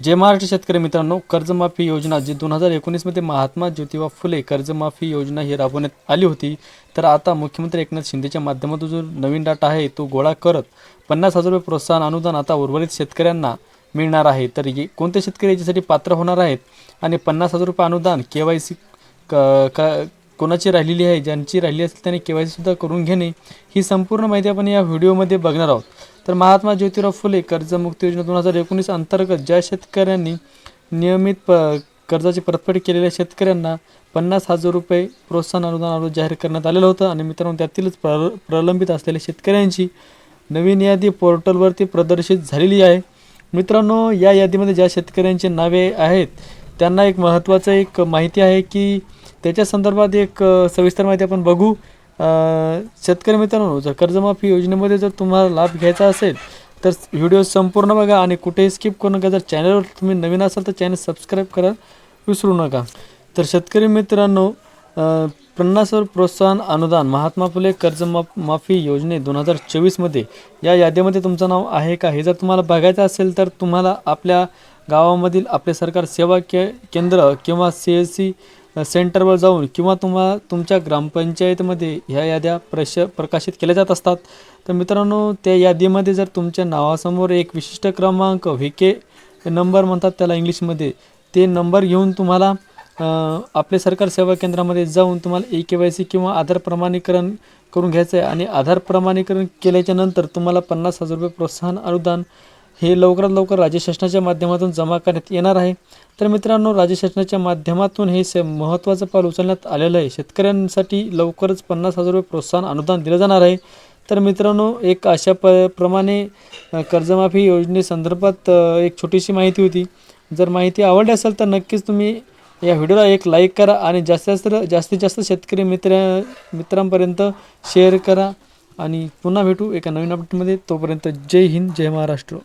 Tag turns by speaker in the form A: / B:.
A: जय महाराष्ट्र शेतकरी मित्रांनो कर्जमाफी योजना जी दोन हजार एकोणीसमध्ये महात्मा ज्योतिबा फुले कर्जमाफी योजना ही राबवण्यात आली होती तर आता मुख्यमंत्री एकनाथ शिंदेच्या माध्यमातून जो नवीन डाटा आहे तो गोळा करत पन्नास हजार रुपये प्रोत्साहन अनुदान आता उर्वरित शेतकऱ्यांना मिळणार आहे. तर ये कोणते शेतकरी याच्यासाठी पात्र होणार आहेत आणि पन्नास हजार रुपये अनुदान के वाय सी क कोणाची राहिलेली आहे ज्यांची राहिली असेल त्यांनी के वाय सुद्धा करून घेणे ही संपूर्ण माहिती आपण या व्हिडिओमध्ये बघणार आहोत. तर महात्मा ज्योतिराव फुले कर्जमुक्ती योजना दोन हजार एकोणीस अंतर्गत ज्या शेतकऱ्यांनी नियमित प कर्जाची परतफेड केलेल्या शेतकऱ्यांना पन्नास हजार रुपये प्रोत्साहन अनुदान अनुदान जाहीर करण्यात आलेलं होतं आणि मित्रांनो त्यातीलच प्र प्रलंबित असलेल्या शेतकऱ्यांची नवीन यादी पोर्टलवरती प्रदर्शित झालेली आहे. मित्रांनो या यादीमध्ये ज्या शेतकऱ्यांची नावे आहेत त्यांना एक महत्त्वाचं एक माहिती आहे की त्याच्या संदर्भात एक सविस्तर माहिती आपण बघू. शेतकरी मित्रांनो जर कर्जमाफी योजनेमध्ये जर तुम्हाला लाभ घ्यायचा असेल तर व्हिडिओ संपूर्ण बघा आणि कुठेही स्किप करू नका. जर चॅनलवर तुम्ही नवीन असाल तर चॅनल सबस्क्राईब करा. विसरू नका. तर शेतकरी मित्रांनो पन्नासवर प्रोत्साहन अनुदान महात्मा फुले कर्जमाफ माफी योजने दोन हजार चोवीसमध्ये या यादीमध्ये तुमचं नाव आहे का? हे जर तुम्हाला बघायचं असेल तर तुम्हाला आपल्या गावामधील आपले सरकार सेवा के केंद्र किंवा सी एस सी सेंटरवर जाऊन किंवा तुम्हा तुमच्या ग्रामपंचायतमध्ये ह्या याद्या प्रश प्रकाशित केल्या जात असतात. तर मित्रांनो त्या यादीमध्ये जर तुमच्या नावासमोर एक विशिष्ट क्रमांक व्ही के नंबर म्हणतात त्याला इंग्लिशमध्ये ते नंबर घेऊन तुम्हाला आपले सरकार सेवा केंद्रामध्ये जाऊन तुम्हाला ए के वाय सी किंवा आधार प्रमाणीकरण करून घ्यायचं आहे आणि आधार प्रमाणीकरण केल्याच्यानंतर तुम्हाला पन्नास हजार रुपये प्रोत्साहन अनुदान हे लवकरात लवकर राज्य शासनाच्या माध्यमातून जमा करण्यात येणार आहे. तर मित्रांनो राज्य शासनाच्या माध्यमातून हे स महत्त्वाचं पाऊल उचलण्यात आलेलं आहे. शेतकऱ्यांसाठी लवकरच पन्नास हजार रुपये प्रोत्साहन अनुदान दिलं जाणार आहे. तर मित्रांनो एक अशा प प्रमाणे कर्जमाफी योजनेसंदर्भात एक छोटीशी माहिती होती. जर माहिती आवडली असेल तर नक्कीच तुम्ही या व्हिडिओला एक लाईक करा आणि जास्तीत जास्त जास्तीत जास्त शेतकरी मित्र मित्रांपर्यंत शेअर करा. आणि पुन्हा भेटू एका नवीन अपडेटमध्ये तोपर्यंत जय हिंद जय महाराष्ट्र.